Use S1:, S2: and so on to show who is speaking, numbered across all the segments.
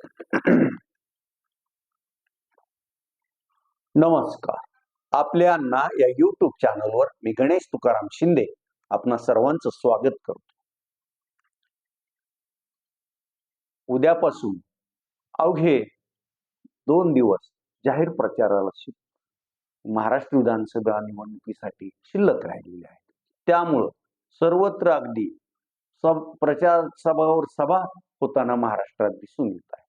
S1: नमस्कार. आपल्यांना या युट्यूब चॅनलवर मी गणेश तुकाराम शिंदे आपणा सर्वांचं स्वागत करतो. उद्यापासून अवघे दोन दिवस जाहीर प्रचाराला महाराष्ट्र विधानसभा निवडणुकीसाठी शिल्लक राहिलेले आहेत त्यामुळं सर्वत्र अगदी सब प्रचार सभावर सभा होताना महाराष्ट्रात दिसून येत आहे.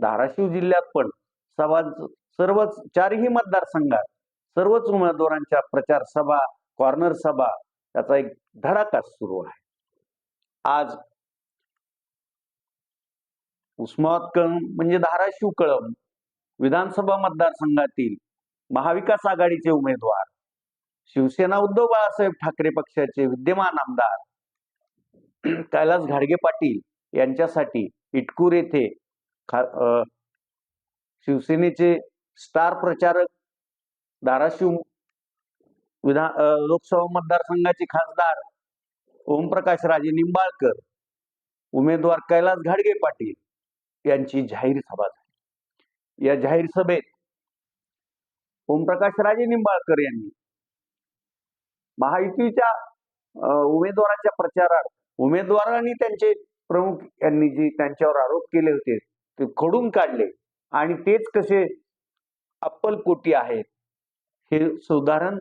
S1: धाराशिव जिल्ह्यात पण सभा सर्वच चारही मतदारसंघात सर्वच उमेदवारांच्या प्रचार सभा कॉर्नर सभा याचा एक धडाका सुरू आहे. आज उस्मानाबाद कळम म्हणजे धाराशिव कळम विधानसभा मतदारसंघातील महाविकास आघाडीचे उमेदवार शिवसेना उद्धव बाळासाहेब ठाकरे पक्षाचे विद्यमान आमदार कैलास घाडगे पाटील यांच्यासाठी इटकूर येथे खा- अ, शिवसेनेचे स्टार प्रचारक धाराशिव विधान अ, लोकसभा मतदारसंघाचे खासदार ओमप्रकाश राजे निंबाळकर उमेदवार कैलास घाडगे पाटील यांची जाहीर सभा झाली. या जाहीर सभेत ओमप्रकाश राजे निंबाळकर यांनी महायुतीच्या उमेदवाराच्या प्रचारात उमेदवारांनी त्यांचे प्रमुख यांनी जे त्यांच्यावर आरोप केले होते ते खोडून काढले. आणि तेच कसे अप्पलकोटी आहेत हे सुधारण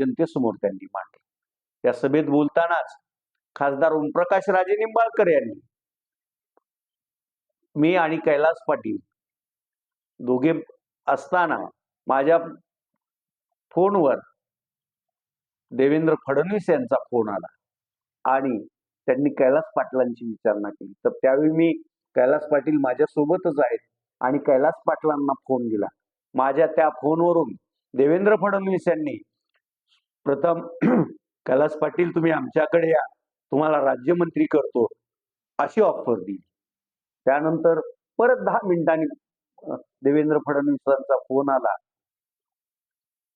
S1: जनतेसमोर त्यांनी मांडले. त्या सभेत बोलतानाच खासदार ओमप्रकाश राजे निंबाळकर यांनी मी आणि कैलास पाटील दोघे असताना माझ्या फोनवर देवेंद्र फडणवीस यांचा फोन आला आणि त्यांनी कैलास पाटलांची विचारणा केली. तर त्यावेळी मी कैलास पाटील माझ्यासोबतच आहेत. आणि कैलास पाटलांना फोन दिला. माझ्या त्या फोनवरून देवेंद्र फडणवीस यांनी प्रथम कैलास पाटील तुम्ही आमच्याकडे या. तुम्हाला राज्यमंत्री करतो. अशी ऑफर दिली. त्यानंतर परत दहा मिनिटांनी देवेंद्र फडणवीसांचा फोन आला.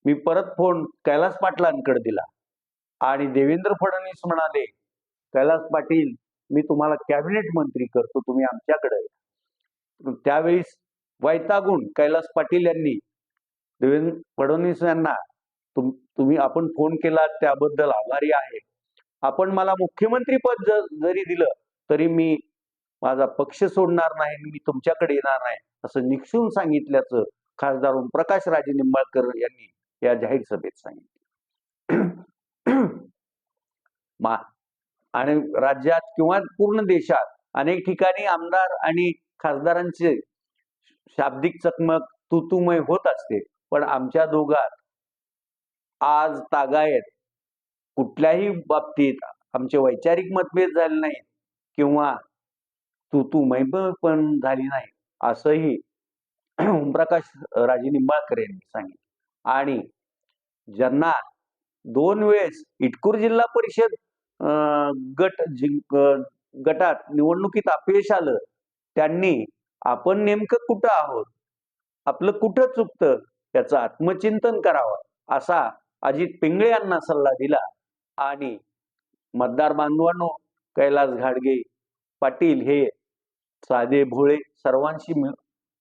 S1: मी परत फोन कैलास पाटलांकडे दिला. आणि देवेंद्र फडणवीस म्हणाले कैलास पाटील मी तुम्हाला कॅबिनेट मंत्री करतो तुम्ही आमच्याकडे या." वैतागून कैलास पाटील यांनी देवेंद्र फडणवीस यांना तुम तुम्ही आपण फोन केला त्याबद्दल आभारी आहे आपण मला मुख्यमंत्री पद जरी दिलं तरी मी माझा पक्ष सोडणार नाही मी तुमच्याकडे येणार नाही असं निक्षून सांगितल्याचं खासदार ओमप्रकाश राजे निंबाळकर यांनी या जाहीर सभेत सांगितलं मा आणि राज्यात किंवा पूर्ण देशात अनेक ठिकाणी आमदार आणि खासदारांचे शाब्दिक चकमक तुतुमय होत असते. पण आमच्या दोघात आज तागायत कुठल्याही बाबतीत आमचे वैचारिक मतभेद झाले नाहीत किंवा तुतुमय पण झाली नाही असंही ओमप्रकाश राजे निंबाळकर यांनी सांगितलं. आणि ज्यांना दोन वेळेस इटकूर जिल्हा परिषद गट जिंक गटात निवडणुकीत अपयश आलं त्यांनी आपण नेमकं कुठं आहोत? आपलं कुठं चुकतं? याचं आत्मचिंतन करावं असा अजित पिंगळे यांना सल्ला दिला. आणि मतदार बांधवांनो कैलास घाडगे पाटील हे साधे भोळे सर्वांशी मिळ-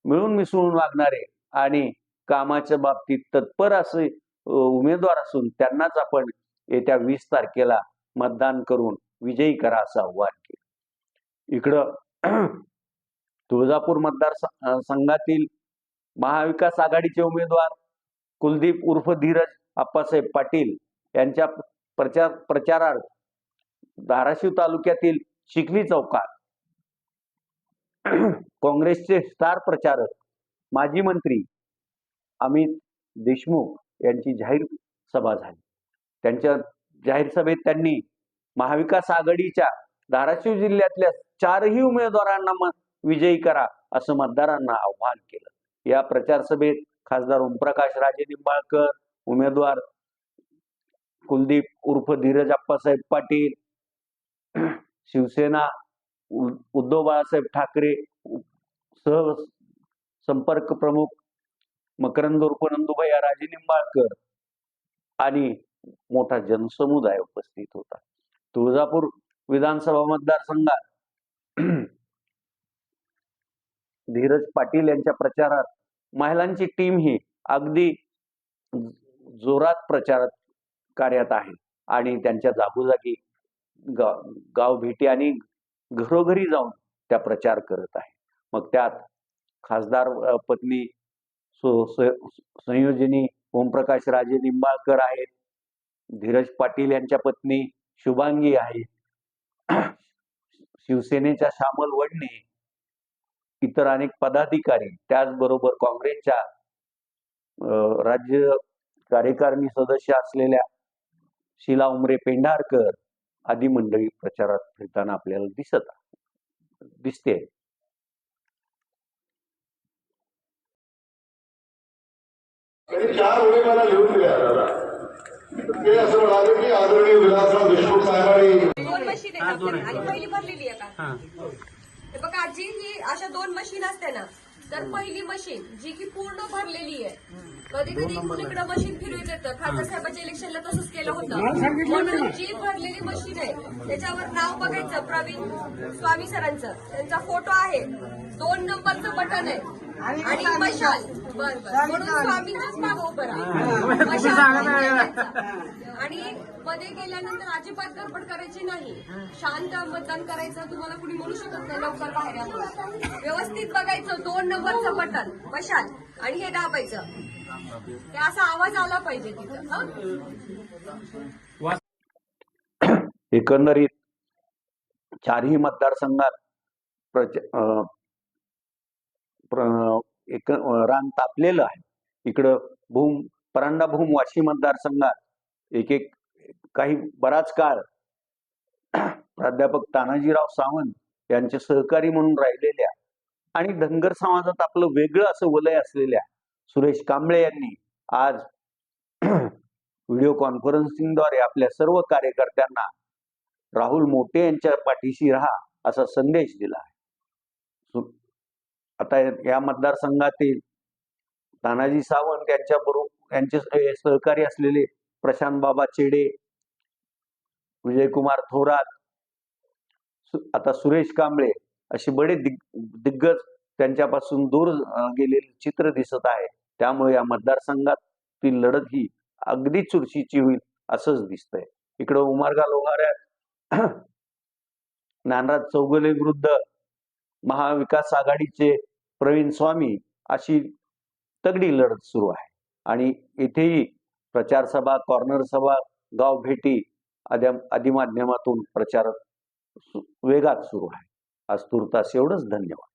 S1: मिळून मिसळून वागणारे आणि कामाच्या बाबतीत तत्पर असे उमेदवार असून त्यांनाच आपण येत्या वीस तारखेला मतदान करून विजयी करा असं आव्हान केलं. इकडं तुळजापूर मतदार संघातील महाविकास आघाडीचे उमेदवार कुलदीप उर्फ धीरज आप्पासाहेब पाटील यांच्या प्रचार प्रचारार्थ धाराशिव तालुक्यातील चिखली चौकात काँग्रेसचे स्टार प्रचारक माजी मंत्री अमित देशमुख यांची जाहीर सभा झाली. त्यांच्या जाहीर सभेत त्यांनी महाविकास आघाडीच्या धाराशिव जिल्ह्यातल्या चारही उमेदवारांना विजयी करा असं मतदारांना आव्हान केलं. या प्रचार सभेत खासदार ओमप्रकाश राजे निंबाळकर उमेदवार कुलदीप उर्फ धीरज अप्पासाहेब पाटील शिवसेना उद्धव बाळासाहेब ठाकरे सह संपर्क प्रमुख मकरंद उर्फ नंदुभैया राजे निंबाळकर आणि मोठा जनसमुदाय उपस्थित होता. तुळजापूर विधानसभा मतदारसंघात धीरज पाटील यांच्या प्रचारात महिलांची टीम ही अगदी जोरात प्रचारात कार्यात आहे आणि त्यांच्या जागोजागी गाव गाव भेटी आणि घरोघरी जाऊन त्या प्रचार करत आहे. मग त्यात खासदार पत्नी सो संयोजिनी ओमप्रकाश राजे निंबाळकर आहेत. धीरज पाटील यांच्या पत्नी शुभांगी आहे शिवसेनेच्या श्यामल वडणे इतर अनेक पदाधिकारी त्याचबरोबर काँग्रेसच्या राज्य कार्यकारिणी सदस्य असलेल्या शिला उमरे पेंढारकर आदी मंडळी प्रचारात फिरताना आपल्याला दिसत दिसते
S2: चार मला लिहून दिल्या दादा ते असं म्हणाले की आदरणीय विलासराव देशमुख साहेबांनी
S3: दोन मशीन आहेत आपल्याकडे आणि पहिली भरलेली आहे का? हे. बघा आजी ही अशा दोन मशीन असते ना तर पहिली मशीन जी की पूर्ण भरलेली आहे. कधी कधी कुणीकडे मशीन फिरवत येतं खासदार साहेबांच्या इलेक्शनला तसंच केलं होतं. म्हणून जी भरलेली मशीन आहे त्याच्यावर नाव बघायचं प्रवीण स्वामी सरांचं. त्यांचा फोटो आहे. दोन नंबरचं बटन आहे. आणि मशाल. बर बर. म्हणून स्वामींच्याच मागं उभं राहा. मशाल आणि मध्ये गेल्यानंतर अजिबात गडबड करायची नाही. शांत मतदान करायचं तुम्हाला कुणी म्हणू शकत नाही लवकर बाहेर या. व्यवस्थित बघायचं दोन नंबरचं बटन मशाल. आणि हे दाबायचं. ते असा आवाज आला पाहिजे तिथं. हं?
S1: एकंदरीत चारही मतदारसंघात एक रान तापलेलं आहे. इकडं भूम परांडा भूम वाशी मतदारसंघात एक एक काही बराच काळ प्राध्यापक तानाजीराव सावंत यांचे सहकारी म्हणून राहिलेल्या आणि धनगर समाजात आपलं वेगळं असं वलय असलेल्या सुरेश कांबळे यांनी आज व्हिडिओ कॉन्फरन्सिंगद्वारे आपल्या सर्व कार्यकर्त्यांना राहुल मोटे यांच्या पाठीशी राहा असा संदेश दिला आहे. आता या मतदारसंघातील तानाजी सावंत यांच्या बरोबर यांचे सहकारी असलेले प्रशांत बाबा चेडे विजयकुमार थोरात आता सुरेश कांबळे असे बडे दिग दिग्गज त्यांच्यापासून दूर गेलेले चित्र दिसत आहे. त्यामुळे या मतदारसंघातील लढत ही अगदी चुरशीची होईल असंच दिसतंय. इकडं उमारगा लोहाऱ्यात नानराज चौगुले विरुद्ध महाविकास आघाडीचे प्रवीण स्वामी अशी तगडी लढत सुरू आहे. आणि इथेही प्रचार सभा कॉर्नर सभा गाव भेटी आद्या आदी माध्यमातून प्रचार सु- वेगात सुरू आहे. आज तुर्तास एवढंच धन्यवाद.